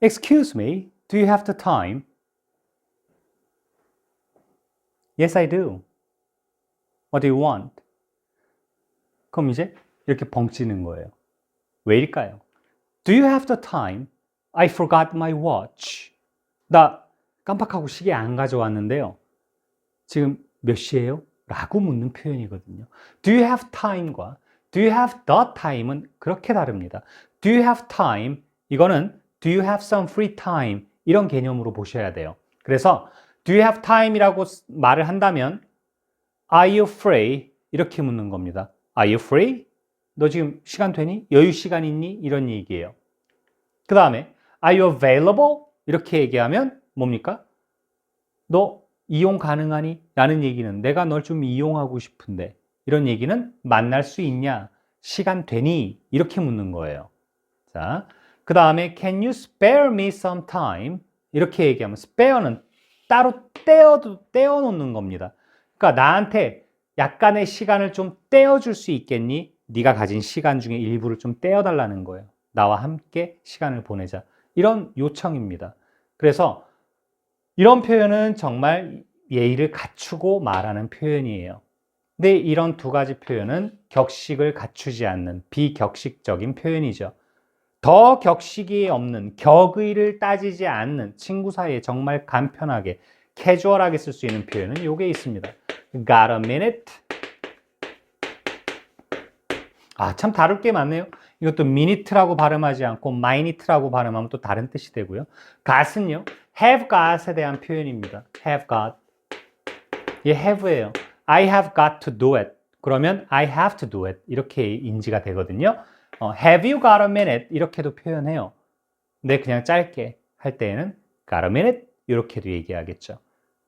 Excuse me, do you have the time? Yes, I do. What do you want? 그럼 이제 이렇게 벙찌는 거예요. 왜일까요? Do you have the time? I forgot my watch. 나 깜빡하고 시계 안 가져왔는데요. 지금 몇 시예요? 라고 묻는 표현이거든요. Do you have time과 Do you have the time은 그렇게 다릅니다. Do you have time? 이거는 Do you have some free time? 이런 개념으로 보셔야 돼요. 그래서 Do you have time이라고 말을 한다면 Are you free? 이렇게 묻는 겁니다. Are you free? 너 지금 시간 되니? 여유 시간 있니? 이런 얘기예요. 그 다음에 Are you available? 이렇게 얘기하면 뭡니까? 너 이용 가능하니? 라는 얘기는 내가 널 좀 이용하고 싶은데 이런 얘기는 만날 수 있냐? 시간 되니? 이렇게 묻는 거예요. 자, 그 다음에 Can you spare me some time? 이렇게 얘기하면 spare는 따로 떼어도 떼어 놓는 겁니다. 그러니까 나한테 약간의 시간을 좀 떼어줄 수 있겠니? 네가 가진 시간 중에 일부를 좀 떼어달라는 거예요. 나와 함께 시간을 보내자. 이런 요청입니다. 그래서 이런 표현은 정말 예의를 갖추고 말하는 표현이에요. 근데 이런 두 가지 표현은 격식을 갖추지 않는 비격식적인 표현이죠. 더 격식이 없는 격의를 따지지 않는 친구 사이에 정말 간편하게 캐주얼하게 쓸 수 있는 표현은 요게 있습니다. Got a minute? 아, 참 다를 게 많네요. 이것도 minute라고 발음하지 않고 minute라고 발음하면 또 다른 뜻이 되고요. got은요, have got에 대한 표현입니다. have got. 이 have예요. I have got to do it. 그러면 I have to do it. 이렇게 인지가 되거든요. 어, have you got a minute? 이렇게도 표현해요. 근데 그냥 짧게 할 때에는 got a minute? 이렇게도 얘기하겠죠.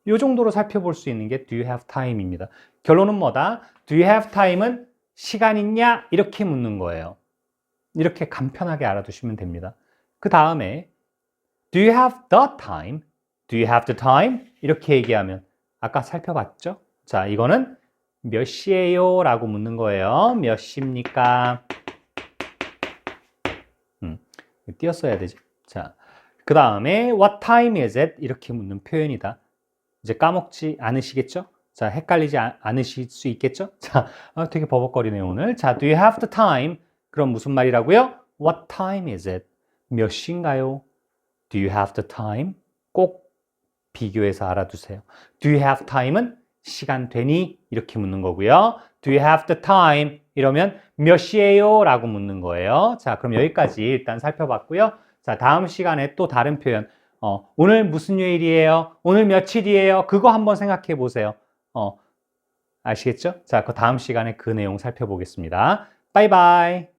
이 정도로 살펴볼 수 있는 게 do you have time입니다. 결론은 뭐다? do you have time은 시간 있냐? 이렇게 묻는 거예요. 이렇게 간편하게 알아두시면 됩니다. 그 다음에 do you have the time? do you have the time? 이렇게 얘기하면 아까 살펴봤죠? 자, 이거는 몇 시에요? 라고 묻는 거예요. 몇 시입니까? 음, 띄었어야 되지. 자, 그 다음에 what time is it? 이렇게 묻는 표현이다. 이제 까먹지 않으시겠죠? 자, 헷갈리지 아- 않으실 수 있겠죠? 자, 아, 되게 버벅거리네요, 오늘. 자, do you have the time? 그럼 무슨 말이라고요? What time is it? 몇 시인가요? Do you have the time? 꼭 비교해서 알아두세요. Do you have time은 시간 되니? 이렇게 묻는 거고요. Do you have the time? 이러면 몇 시에요? 라고 묻는 거예요. 자, 그럼 여기까지 일단 살펴봤고요. 자, 다음 시간에 또 다른 표현. 어, 오늘 무슨 요일이에요? 오늘 며칠이에요? 그거 한번 생각해 보세요. 어, 아시겠죠? 자, 그 다음 시간에 그 내용 살펴보겠습니다. 바이바이.